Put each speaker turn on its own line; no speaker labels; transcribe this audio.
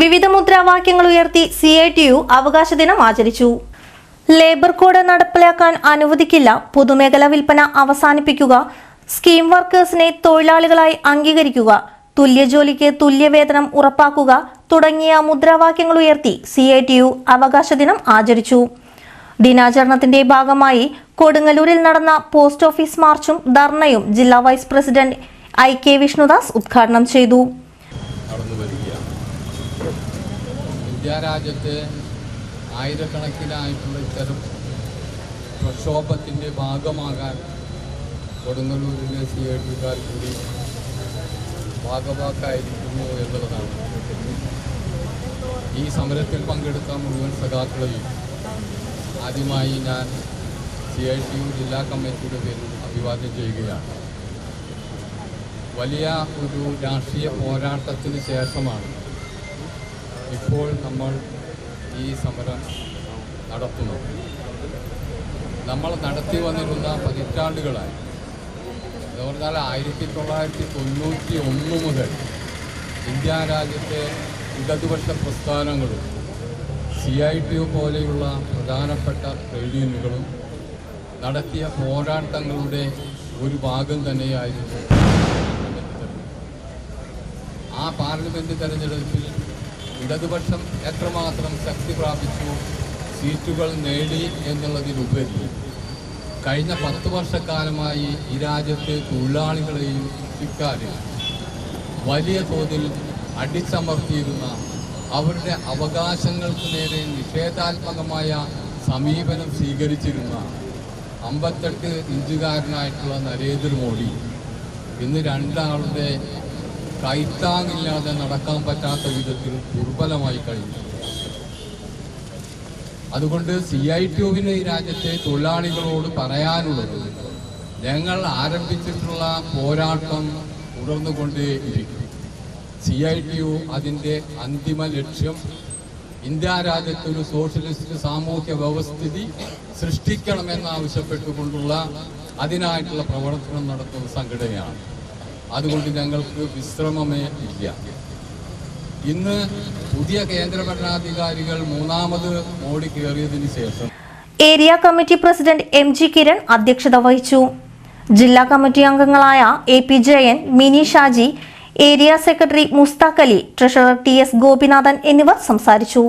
വിവിധ മുദ്രാവാക്യങ്ങൾ ഉയർത്തി സി ഐ ടി യു അവകാശ ദിനം ആചരിച്ചു. ലേബർ കോഡ് നടപ്പിലാക്കാൻ അനുവദിക്കില്ല. പൊതുമേഖലാ വിൽപ്പന അവസാനിപ്പിക്കുക. സ്കീം വർക്കേഴ്സിനെ തൊഴിലാളികളായി അംഗീകരിക്കുക. തുല്യ ജോലിക്ക് തുല്യവേതനം ഉറപ്പാക്കുക തുടങ്ങിയ മുദ്രാവാക്യങ്ങൾ ഉയർത്തി സി ഐ ടി യു അവകാശ ദിനം ആചരിച്ചു. ദിനാചരണത്തിന്റെ ഭാഗമായി കൊടുങ്ങല്ലൂരിൽ നടന്ന പോസ്റ്റ് ഓഫീസ് മാർച്ചും ധർണയും ജില്ലാ vice president I K Vishnudas ഉദ്ഘാടനം ചെയ്തു
നടന്നു വരികയാണ് ഇന്ത്യ രാജ്യത്തെ ആയിരക്കണക്കിനായിട്ടുള്ള ഇത്തരം പ്രക്ഷോഭത്തിന്റെ ഭാഗമാകാൻ കൊടുങ്ങല്ലൂരിലെ സി ഐ ടിക്കാർ കൂടി ഭാഗവാക്കായിരിക്കുന്നു എന്നുള്ളതാണ്. ഈ സമരത്തിൽ പങ്കെടുത്ത മുഴുവൻ സഖാക്കളെയും ആദ്യമായി ഞാൻ സി ഐ ടി യു ജില്ലാ കമ്മിറ്റിയുടെ പേരിൽ അഭിവാദ്യം ചെയ്യുകയാണ്. വലിയ ഒരു രാഷ്ട്രീയ പോരാട്ടത്തിന് ശേഷമാണ് ഇപ്പോൾ നമ്മൾ ഈ സമരം നടത്തുന്നു. നമ്മൾ നടത്തി വന്നിരുന്ന പതിറ്റാണ്ടുകളായി. എന്ന് പറഞ്ഞാൽ ആയിരത്തി തൊള്ളായിരത്തി തൊണ്ണൂറ്റി ഒന്ന് മുതൽ ഇന്ത്യ രാജ്യത്തെ ഇടതുപക്ഷ പ്രസ്ഥാനങ്ങളും സി ഐ ടി യു പോലെയുള്ള പ്രധാനപ്പെട്ട ട്രേഡ് യൂണിയനുകളും നടത്തിയ പോരാട്ടങ്ങളുടെ ഒരു ഭാഗം തന്നെയായിരുന്നു ആ പാർലമെന്റ് തെരഞ്ഞെടുപ്പിൽ ഇടതുപക്ഷം എത്രമാത്രം ശക്തി പ്രാപിച്ചു? സീറ്റുകൾ നേടി എന്നുള്ളതിലുപരി കഴിഞ്ഞ പത്ത് വർഷക്കാലമായി ഈ രാജ്യത്തെ തൊഴിലാളികളെയും ഇക്കാര്യം വലിയ തോതിൽ അടിച്ചമർത്തിയിരുന്ന അവരുടെ അവകാശങ്ങൾക്ക് നേരെ നിഷേധാത്മകമായ സമീപനം സ്വീകരിച്ചിരുന്ന അമ്പത്തെട്ട് ഇഞ്ചുകാരനായിട്ടുള്ള നരേന്ദ്രമോദി ഇന്ന് രണ്ടാളുടെ കൈത്താങ്ങില്ലാതെ നടക്കാൻ പറ്റാത്ത വിധത്തിൽ ദുർബലമായി കഴിഞ്ഞു. അതുകൊണ്ട് സി ഐ ടി ഈ രാജ്യത്തെ തൊഴിലാളികളോട് പറയാനുള്ളത് ഞങ്ങൾ ആരംഭിച്ചിട്ടുള്ള പോരാട്ടം തുടർന്നുകൊണ്ടേ ഇരിക്കും സി ഐ ടി അതിന്റെ അന്തിമ ലക്ഷ്യം ഇന്ത്യ രാജ്യത്ത് ഒരു സോഷ്യലിസ്റ്റ് സാമൂഹ്യ വ്യവസ്ഥിതി സൃഷ്ടിക്കണമെന്നാവശ്യപ്പെട്ടുകൊണ്ടുള്ള അതിനായിട്ടുള്ള പ്രവർത്തനം നടത്തുന്ന സംഘടനയാണ്. അതുകൊണ്ട് ഞങ്ങൾക്ക് വിശ്രമമേ ഇല്ല. ഇന്ന് പുതിയ കേന്ദ്ര ഭരണാധികാരികൾ മൂന്നാമത് മോഡി കയറിയതിന് ശേഷം
area committee president M G Kiran അധ്യക്ഷത വഹിച്ചു. ജില്ലാ കമ്മിറ്റി അംഗങ്ങളായ A P Jayan Mini Shaji area secretary Mushtaq Ali treasurer T S Gopinathan എന്നിവർ സംസാരിച്ചു.